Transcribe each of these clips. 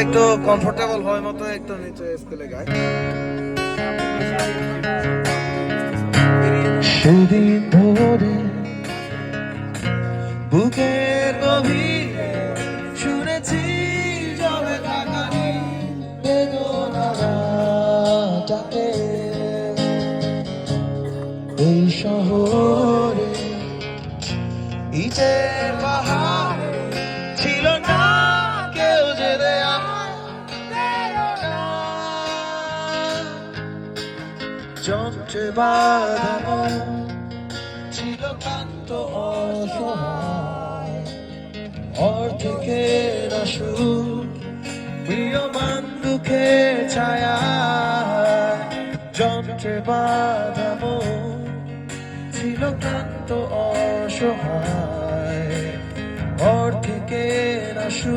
একটু কমফোর্টেবল হয় মতো একটু নিচে স্কুলে গাই সেদিন বুকের গভীরে শুনেছি এই শহরে ইটের পাহাড়ে ছিল না যন্ত্রে বাঁধানো ছিল কান্ত অসহায়। অর্ধেকে রসু প্রিয় বান্ধুকে ছায়া। যন্ত্রে বাঁধানো ছিল কান্ত অসহায়। অর্ধেকে রসু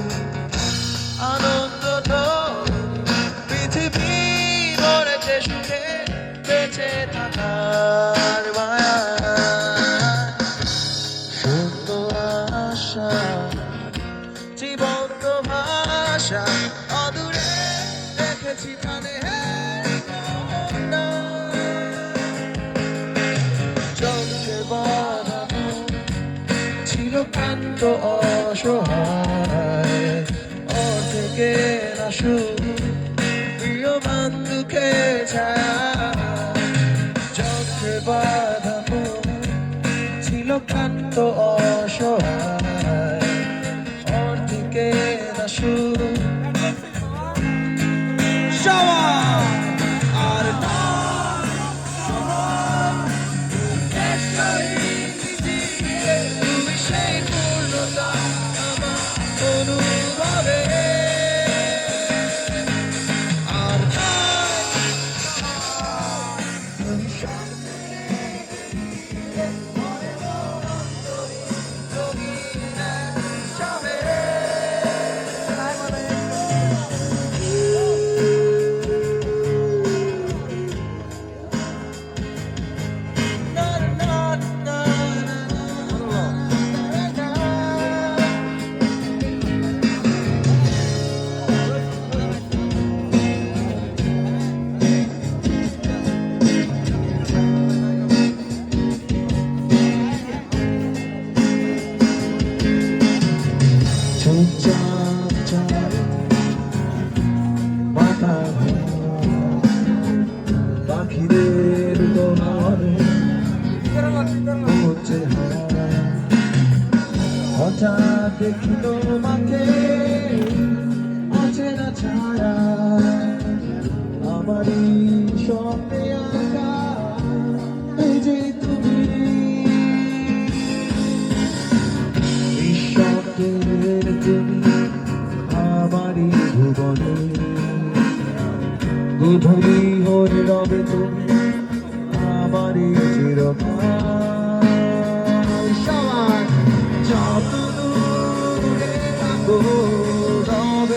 ধরেছে সুখে বেঁচে থাকার মায়া। সুন্দর আশা, জীবন্ত ভাষা, অদূরে দেখেছি প্রাণে চলছে বাধানো ছিল কান্ত অসহায় অর্ধেকে নাশু প্রিয় বাঁধানো ছিল কান্ত অসহায়। অর্ধেকে সবাই হঠাৎ দেখিল মাকে অচেনা ছায়া আমারই স্বপ্নে আঁকা। এই যে তুমি। নিঃশব্দের তুমি আমারই ভুবনে। গধূলি হয়ে রবে তুমি আমারই চিরকাল। oh.